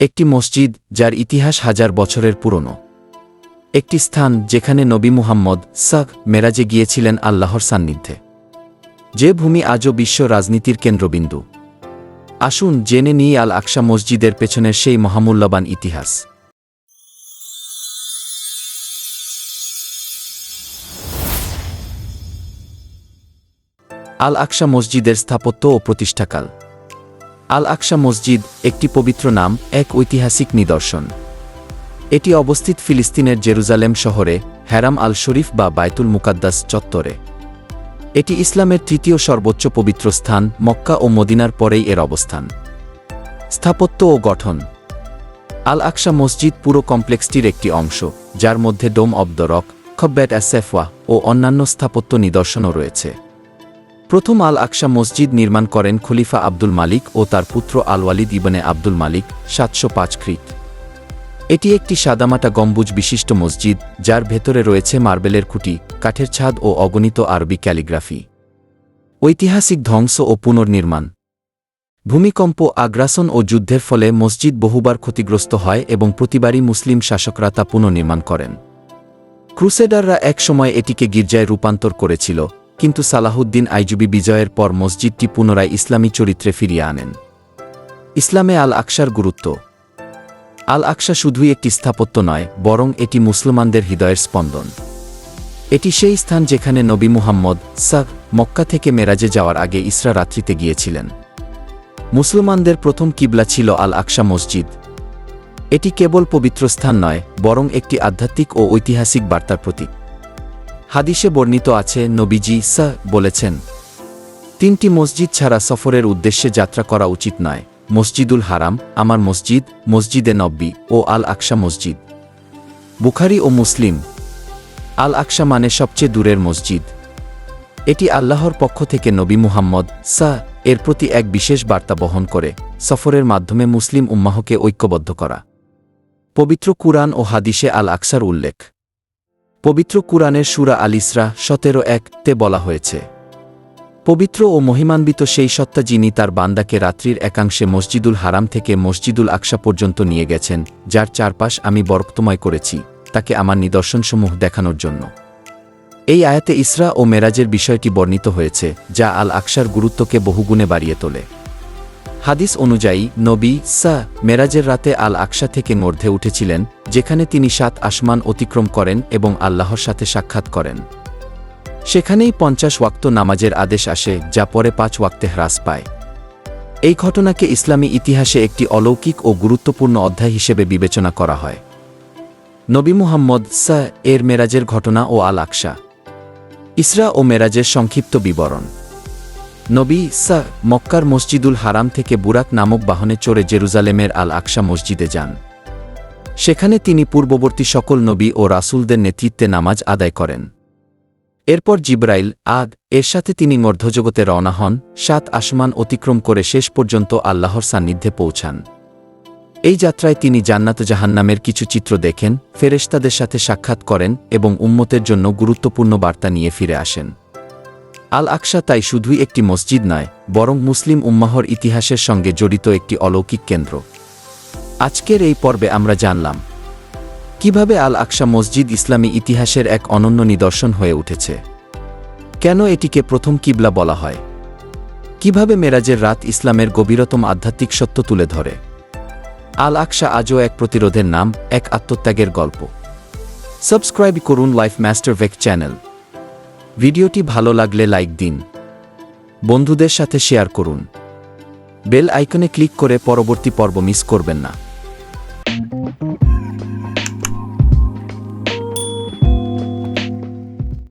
একটি মসজিদ যার ইতিহাস হাজার বছরের পুরনো। একটি স্থান যেখানে নবী মুহাম্মদ সাক মেরাজে গিয়েছিলেন আল্লাহর সান্নিধ্যে। যে ভূমি আজও বিশ্ব রাজনীতির কেন্দ্রবিন্দু। আসুন জেনে নিই আল আকশা মসজিদের পেছনের সেই মহামূল্যবান ইতিহাস। আল আকশা মসজিদের স্থাপত্য ও প্রতিষ্ঠাকাল। আল আকশা মসজিদ, একটি পবিত্র নাম, এক ঐতিহাসিক নিদর্শন। এটি অবস্থিত ফিলিস্তিনের জেরুজালেম শহরে হ্যারাম আল শরীফ বা বায়তুল মুকাদ্দাস চত্বরে। এটি ইসলামের তৃতীয় সর্বোচ্চ পবিত্র স্থান, মক্কা ও মদিনার পরেই এর অবস্থান। স্থাপত্য ও গঠন। আল আকশা মসজিদ পুরো কমপ্লেক্সটির একটি অংশ, যার মধ্যে ডোম অব দ্য রক খব্যাট অ্যাসেফওয়া ও অন্যান্য স্থাপত্য নিদর্শনও রয়েছে। প্রথম আল আকসা মসজিদ নির্মাণ করেন খলিফা আব্দুল মালিক ও তার পুত্র আল ওয়ালিদ ইবনে আব্দুল মালিক, সাতশো পাঁচ খ্রিট এটি একটি সাদামাটা গম্বুজ বিশিষ্ট মসজিদ, যার ভেতরে রয়েছে মার্বেলের খুঁটি, কাঠের ছাদ ও অগণিত আরবি ক্যালিগ্রাফি। ঐতিহাসিক ধ্বংস ও পুনর্নির্মাণ। ভূমিকম্প, আগ্রাসন ও যুদ্ধের ফলে মসজিদ বহুবার ক্ষতিগ্রস্ত হয় এবং প্রতিবারই মুসলিম শাসকরা তা পুনর্নির্মাণ করেন। ক্রুসেডাররা একসময় এটিকে গির্জায় রূপান্তর করেছিল কিন্তু সালাহুদ্দিন আইজুবি বিজয়ের পর মসজিদটি পুনরায় ইসলামী চরিত্রে ফিরিয়ে আনেন। ইসলামে আল আকসার গুরুত্ব। আল আকসা শুধুই একটি স্থাপত্য নয়, বরং এটি মুসলমানদের হৃদয়ের স্পন্দন। এটি সেই স্থান যেখানে নবী মুহাম্মদ সাক মক্কা থেকে মেরাজে যাওয়ার আগে ইসরা রাত্রিতে গিয়েছিলেন। মুসলমানদের প্রথম কিবলা ছিল আল আকসা মসজিদ। এটি কেবল পবিত্র স্থান নয়, বরং একটি আধ্যাত্মিক ও ঐতিহাসিক বার্তার প্রতীক। হাদিসে বর্ণিত আছে, নবীজি সা বলেছেন, তিনটি মসজিদ ছাড়া সফরের উদ্দেশ্যে যাত্রা করা উচিত নয়। মসজিদুল হারাম, আমার মসজিদ, মসজিদে নব্বী ও আল আকশা মসজিদ। বুখারি ও মুসলিম আল আকশা মানে সবচেয়ে দূরের মসজিদ। এটি আল্লাহর পক্ষ থেকে নবী মুহাম্মদ সা এর প্রতি এক বিশেষ বার্তা বহন করে, সফরের মাধ্যমে মুসলিম উম্মাহকে ঐক্যবদ্ধ করা। পবিত্র কুরআন ও হাদিসে আল আকসার উল্লেখ পবিত্র কুরআনের সুরা আল ইসরা সতেরো এক তে বলা হয়েছে, পবিত্র ও মহিমান্বিত সেই সত্তা যিনি তার বান্দাকে রাত্রির একাংশে মসজিদুল হারাম থেকে মসজিদুল আকশা পর্যন্ত নিয়ে গেছেন, যার চারপাশ আমি বরক্তময় করেছি, তাকে আমার নিদর্শনসমূহ দেখানোর জন্য। এই আয়াতে ইসরা ও মেরাজের বিষয়টি বর্ণিত হয়েছে, যা আল আকশার গুরুত্বকে বহুগুণে বাড়িয়ে তোলে। হাদিস অনুযায়ী, নবী সা মেরাজের রাতে আল আকশা থেকে মর্ধে উঠেছিলেন, যেখানে তিনি সাত আসমান অতিক্রম করেন এবং আল্লাহর সাথে সাক্ষাৎ করেন। সেখানেই পঞ্চাশ ওয়াক্ত নামাজের আদেশ আসে, যা পরে পাঁচ ওয়াক্তে হ্রাস পায়। এই ঘটনাকে ইসলামী ইতিহাসে একটি অলৌকিক ও গুরুত্বপূর্ণ অধ্যায় হিসেবে বিবেচনা করা হয়। নবী মুহাম্মদ সা এর মেরাজের ঘটনা ও আল আকশা ইসরা ও মেরাজের সংক্ষিপ্ত বিবরণ। নবী, সা, মক্কার মসজিদুল হারাম থেকে বুরাক নামক বাহনে চড়ে জেরুজালেমের আল আকশা মসজিদে যান। সেখানে তিনি পূর্ববর্তী সকল নবী ও রাসূলদের নেতৃত্বে নামাজ আদায় করেন। এরপর জিব্রাইল আগ এর সাথে তিনি মর্ধজগতে রওনা হন, সাত আসমান অতিক্রম করে শেষ পর্যন্ত আল্লাহর সান্নিধ্যে পৌঁছান। এই যাত্রায় তিনি জান্নাত জাহান্নামের কিছু চিত্র দেখেন, ফেরেশতাদের সাথে সাক্ষাৎ করেন এবং উম্মতের জন্য গুরুত্বপূর্ণ বার্তা নিয়ে ফিরে আসেন। আল আকশা তাই শুধুই একটি মসজিদ নয়, বরং মুসলিম উম্মাহর ইতিহাসের সঙ্গে জড়িত একটি অলৌকিক কেন্দ্র। আজকের এই পর্বে আমরা জানলাম, কীভাবে আল আকশা মসজিদ ইসলামী ইতিহাসের এক অনন্য নিদর্শন হয়ে উঠেছে। কেন এটিকে প্রথম কিবলা বলা হয়? কীভাবে মেরাজের রাত ইসলামের গভীরতম আধ্যাত্মিক সত্য তুলে ধরে? আল আকশা আজও এক প্রতিরোধের নাম, এক আত্মত্যাগের গল্প। সাবস্ক্রাইব করুন লাইফ মাস্টার ভেক চ্যানেল। ভিডিওটি ভালো লাগলে লাইক দিন। বন্ধুদের সাথে শেয়ার করুন। বেল আইকনে ক্লিক করে পরবর্তী পর্ব মিস করবেন না।